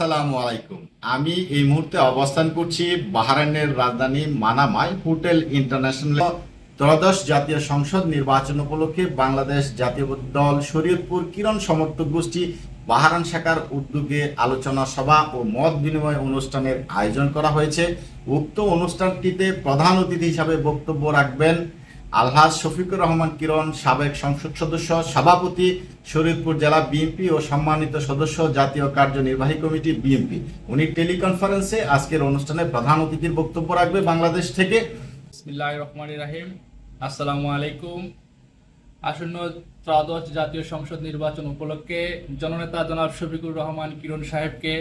আসসালামু আলাইকুম। আমি এই মুহূর্তে অবস্থান করছি বাহরাইনের রাজধানী মানামায় হোটেল ইন্টারন্যাশনাল ত্রয়োদশ জাতীয় সংসদ নির্বাচন উপলক্ষে বাংলাদেশ জাতীয় দল শরীয়তপুর কিরণ সমর্থক গোষ্ঠী বাহারান শাখার উদ্যোগে আলোচনা সভা ও মত বিনিময় অনুষ্ঠানের আয়োজন করা হয়েছে। উক্ত অনুষ্ঠানটিতে প্রধান অতিথি হিসাবে বক্তব্য রাখবেন আলহাজ শফিকুর রহমান কিরণ, সাবেক সংসদ সদস্য, সভাপতি শরীয়তপুর জেলা বিএনপি ও সম্মানিত সদস্য, জাতীয় কার্যনির্বাহী কমিটি বিএনপি। উনি টেলিকনফারেন্সে আজকের অনুষ্ঠানে প্রধান অতিথির বক্তব্য রাখবে বাংলাদেশ থেকে। রহমান রাহিম। আসসালামু আলাইকুম। আসন্ন ত্রয়োদশ জাতীয় সংসদ নির্বাচন উপলক্ষে জননেতা জনাব শফিকুর রহমান কিরণ সাহেবকে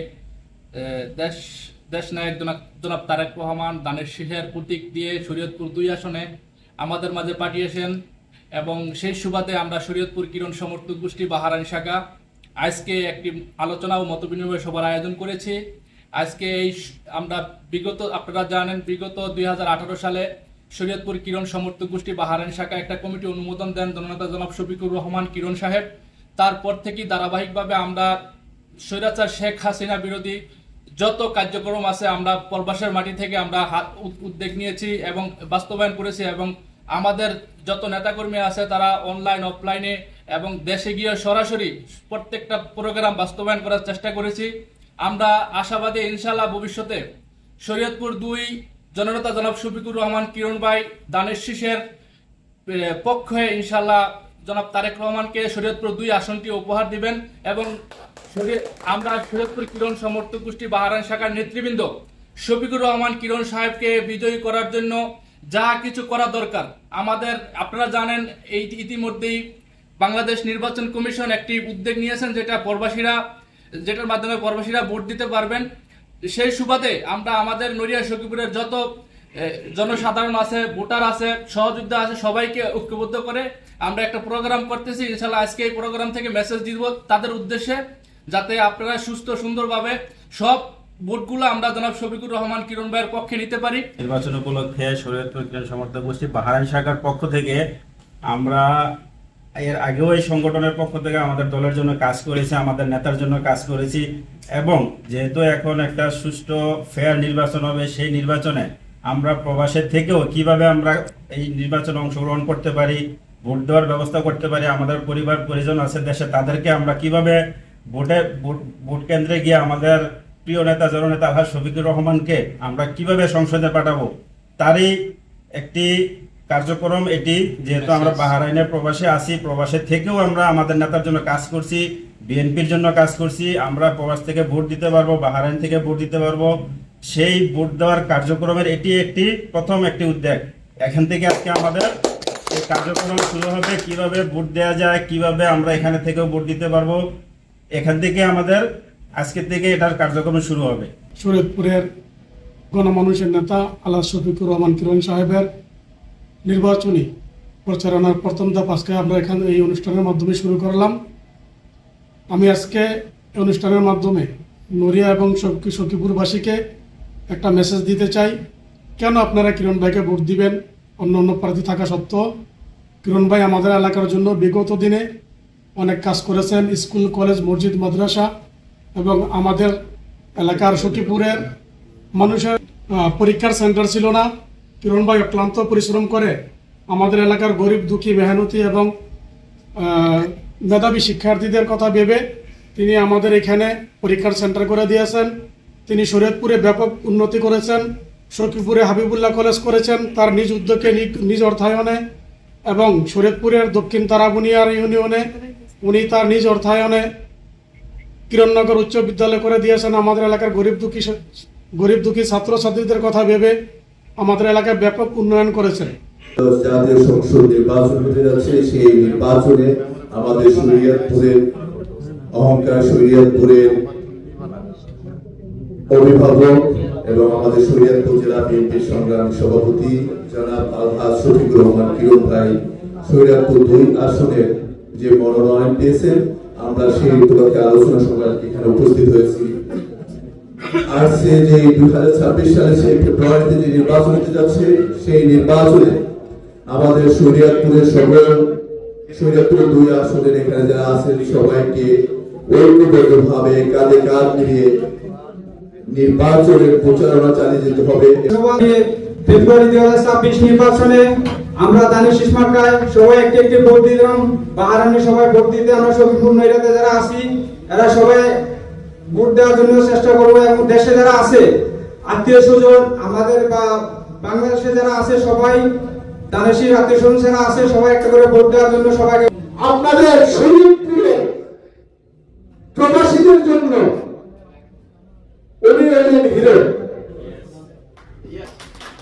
দেশ দেশ নায়ক জনাব তারেক রহমান দানের শীষের প্রতীক দিয়ে শরীয়তপুর দুই আসনে আমাদের মাঝে পাঠিয়েছেন এবং সেই সুবাদে আমরা শরীয়তপুর কিরণ সমর্থক গোষ্ঠী বাহারান শাখা আজকে একটি আলোচনা ও মতবিনিময় সভার আয়োজন করেছি। আজকে এই আমরা বিগত, আপনারা জানেন বিগত দুই হাজার আঠারো সালে শরীয়তপুর কিরণ সমর্থক গোষ্ঠী বাহারান শাখা একটা কমিটি অনুমোদন দেন জননেতা জনাব শফিকুর রহমান কিরণ সাহেব। তারপর থেকেই ধারাবাহিকভাবে আমরা স্বৈরাচার শেখ হাসিনা বিরোধী যত কার্যক্রম আছে আমরা পরবাসের মাটি থেকে আমরা হাত উদ- উদ্যোগ নিয়েছি এবং বাস্তবায়ন করেছি এবং আমাদের যত নেতাকর্মী আছে তারা অনলাইন অফলাইনে এবং দেশে গিয়ে সরাসরি প্রত্যেকটা প্রোগ্রাম বাস্তবায়ন করার চেষ্টা করেছি। আমরা আশাবাদী ইনশাল্লাহ ভবিষ্যতে শরীয়তপুর দুই জননেতা জনাব শফিকুর রহমান, কিরণ ভাই দানের শীষের পক্ষে ইনশাল্লাহ জনাব তারেক রহমানকে শরীয়তপুর দুই আসনটি উপহার দিবেন এবং আমরা শরীয়তপুর কিরণ সমর্থক গোষ্ঠী বাহারান শাখার নেতৃবৃন্দ শফিকুর রহমান, কিরণ সাহেবকে বিজয়ী করার জন্য যা কিছু করা দরকার। আমাদের, আপনারা জানেন, এই ইতিমধ্যেই বাংলাদেশ নির্বাচন কমিশন একটি উদ্যোগ নিয়েছেন যেটা প্রবাসীরা, যেটার মাধ্যমে প্রবাসীরা ভোট দিতে পারবেন। সেই সুবাদে আমরা আমাদের নড়িয়া সখীপুরের যত জনসাধারণ আছে, ভোটার আছে, সহযোদ্ধা আছে, সবাইকে ঐক্যবদ্ধ করে আমরা একটা প্রোগ্রাম করতেছি। ইনশাল্লাহ আজকে এই প্রোগ্রাম থেকে মেসেজ দিব তাদের উদ্দেশ্যে, যাতে আপনারা সুস্থ, সুন্দরভাবে সব ভোটগুলো আমরা জনাব শফিকুর রহমান, কিরণ ভাইয়ের পক্ষে নিতে পারি। নির্বাচন উপলক্ষে শরীয়তপুর কিরণ সমর্থক গোষ্ঠী বাহারান শাখার পক্ষ থেকে আমরা এর আগেও এই সংগঠনের পক্ষ থেকে আমাদের দলের জন্য কাজ করেছি, আমাদের নেতার জন্য কাজ করেছি এবং যেহেতু এখন একটা সুষ্ঠু ফেয়ার নির্বাচন হবে, সেই নির্বাচনে আমরা প্রবাসের থেকেও কীভাবে আমরা এই নির্বাচনে অংশগ্রহণ করতে পারি, ভোট দেওয়ার ব্যবস্থা করতে পারি, আমাদের পরিবার, পরিজন আছে দেশে, তাদেরকে আমরা কীভাবে ভোট ভোট কেন্দ্রে গিয়ে আমাদের প্রিয় নেতা জননেতা আলহাজ শফিকুর রহমানকে আমরা কীভাবে সংসদে পাঠাবো তারই একটি কার্যক্রম এটি। যেহেতু আমরা বাহারাইনের প্রবাসে আছি প্রবাসে থেকেও আমরা আমাদের নেতার জন্য কাজ করছি বিএনপির জন্য কাজ করছি আমরা প্রবাস থেকে ভোট দিতে পারব বাহারাইন থেকে ভোট দিতে পারব। সেই ভোট দেওয়ার কার্যক্রমের এটি একটি প্রথম একটি উদ্যোগ। এখান থেকে আজকে আমাদের এই কার্যক্রম শুরু হবে কীভাবে ভোট দেওয়া যায় কীভাবে আমরা এখানে থেকেও ভোট দিতে পারব। এখান থেকে আমাদের আজকে থেকে এটার কার্যক্রম শুরু হবে। শরীয়তপুরের গণমানুষের নেতা আল্লাহ শফিকুর রহমান কিরণ সাহেবের নির্বাচনী প্রচারণার প্রথম ধাপ আজকে আমরা এখানে এই অনুষ্ঠানের মাধ্যমে শুরু করলাম। আমি আজকে অনুষ্ঠানের মাধ্যমে নড়িয়া এবং সখী- সখীপুরবাসীকে একটা মেসেজ দিতে চাই। কেন আপনারা কিরণ ভাইকে ভোট দিবেন? অন্য অন্য প্রার্থী থাকা সত্ত্বেও কিরণ ভাই আমাদের এলাকার জন্য বিগত দিনে অনেক কাজ করেছেন। স্কুল, কলেজ, মসজিদ, মাদ্রাসা এবং আমাদের এলাকার সখীপুরের মানুষের পরীক্ষার সেন্টার ছিল না। কিরণ ভাই অক্লান্ত পরিশ্রম করে আমাদের এলাকার গরিব, দুঃখী, মেহনতি এবং মেধাবী শিক্ষার্থীদের কথা ভেবে তিনি আমাদের এখানে পরীক্ষার সেন্টার করে দিয়েছেন। তিনি শরীয়তপুরে ব্যাপক উন্নতি করেছেন সখীপুরে হাবিবুল্লাহ কলেজ করেছেন, তার নিজ উদ্যোগে নিজ অর্থায়নে এবং শরীয়তপুরের দক্ষিণ তারাবুনিয়ার ইউনিয়নে উনি তার নিজ অর্থায়নে কিরণনগর উচ্চ বিদ্যালয় করে দিয়েছেন। আমাদের এলাকার গরিব দুঃখী গরিব দুঃখী ছাত্রছাত্রীদের কথা ভেবে আমাদের এলাকায় ব্যাপক উন্নয়ন করেছেন আমাদের অহংকার অভিভাবক এবং আমাদের সভাপতি যে মনোনয়ন পেয়েছেন আমরা সেই উপলক্ষে আলোচনা সভায় এখানে উপস্থিত হয়েছি। আর সে যে দুই হাজার ছাব্বিশ সালে সেই ফেব্রুয়ারিতে যে নির্বাচন হতে যাচ্ছে, সেই নির্বাচনে আমাদের শরীয়তপুরের সকল শরীয়তপুর দুই আসনের এখানে যারা আছেন, সবাইকে ঐক্যবদ্ধভাবে কাঁধে কাঁধ মিলিয়ে নির্বাচনের প্রচারণা চালিয়ে যেতে হবে। ফেব্রুয়ারি দুই হাজার ছাব্বিশ নির্বাচনে আমরা দানি শিশমার্কায় সবাই একটি একটি ভোট দিলাম। বাহারানি সবাই ভোট দিতে আমরা সবিপূর্ণ এলাকাতে যারা আছি, এরা সবাই ভোট দেওয়ার জন্য চেষ্টা করব এবং দেশে যারা আছে, আত্মীয় স্বজন, আমাদের বা বাংলাদেশে যারা আছে সবাই, দানেশির আত্মীয় স্বজন যারা আছে সবাই একটা করে ভোট দেওয়ার জন্য সবাইকে আপনাদের প্রবাসীদের জন্য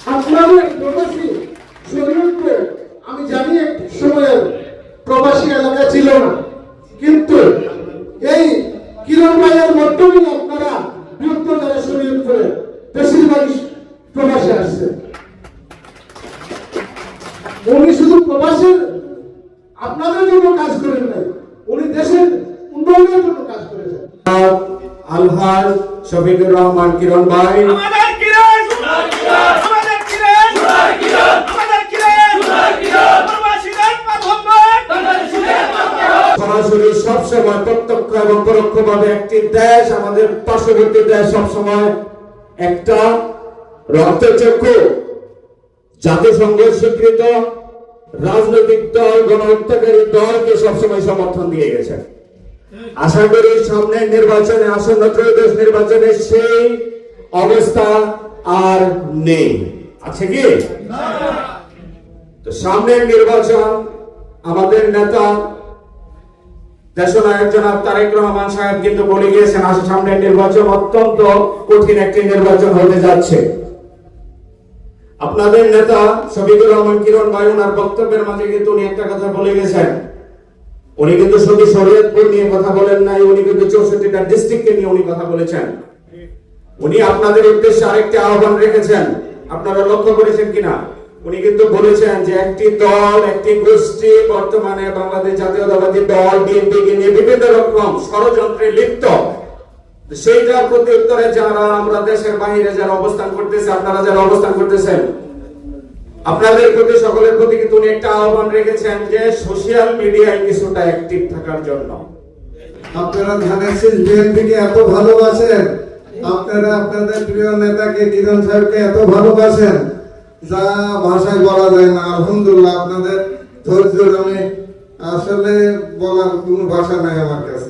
আপনাদের প্রবাসী শরীরপুরে আমি জানি এক সময়ের প্রবাসী এলাকা ছিল না কিন্তু এই কিরণ ভাইয়ের মাধ্যমেই আপনারা বৃহত্তর যারা শরীরপুরে বেশিরভাগই প্রবাসে আসছে। উনি শুধু প্রবাসের আপনাদের জন্য কাজ করেন নাই উনি দেশের উন্নয়নের জন্য কাজ করেছেন। আলহাজ শফিকুর রহমান কিরণ ভাই। সরাসরি সবসময় প্রত্যক্ষ এবং পরোক্ষভাবে একটি দেশ আমাদের পার্শ্ববর্তী দেশ সবসময় একটা রক্তচক্ষু জাতিসংঘের স্বীকৃত রাজনৈতিক দল গণহত্যাকারী দলকে সবসময় সমর্থন দিয়ে গেছে। আশা করি সামনের নির্বাচনে আসন্ন ত্রয়োদশ নির্বাচনে সেই অবস্থা আর নেই। আছে কি? তো সামনের নির্বাচন আমাদের নেতা জনাব তারেক রহমান সাহেব কিন্তু বলে গিয়েছেন সামনের নির্বাচন অত্যন্ত কঠিন একটি নির্বাচন হতে যাচ্ছে। আপনাদের নেতা শফিকুর রহমান, কিরণ ভাই, ওনার বক্তব্যের মাঝে কিন্তু উনি একটা কথা বলে গেছেন। উনি কিন্তু শুধু শরীয়তপুর নিয়ে কথা বলেন নাই, উনি কিন্তু চৌষট্টিটা ডিস্ট্রিক্টকে নিয়ে উনি কথা বলেছেন। উনি আপনাদের উদ্দেশ্যে আরেকটি আহ্বান রেখেছেন। আপনারা লক্ষ্য করেছেন কিনা? উনি কিন্তু বলেছেন যে একটি দল, একটি গোষ্ঠী বর্তমানে বাংলাদেশ জাতীয়তাবাদী দল বিএনপি কে নিয়ে বিভিন্ন রকম ষড়যন্ত্রে লিপ্ত। সেইটার প্রতি উত্তরে যারা, আমরা দেশের বাইরে যারা অবস্থান করতেছে, আপনারা যারা অবস্থান করতেছেন, আপনাদের প্রতি, সকলের প্রতি কিন্তু উনি একটা আহ্বান রেখেছেন যে সোশ্যাল মিডিয়ায় কিছুটা অ্যাক্টিভ থাকার জন্য। আপনারা ধানের বিএনপিকে এত ভালোবাসেন, আপনারা আপনাদের প্রিয় নেতাকে কিরণ সাহেবকে এত ভালোবাসেন। যা ভাষায় বলা যায় না, আলহামদুলিল্লাহ আপনাদের ধৈর্য আমি আসলে বলার কোনো ভাষা নাই আমার কাছে।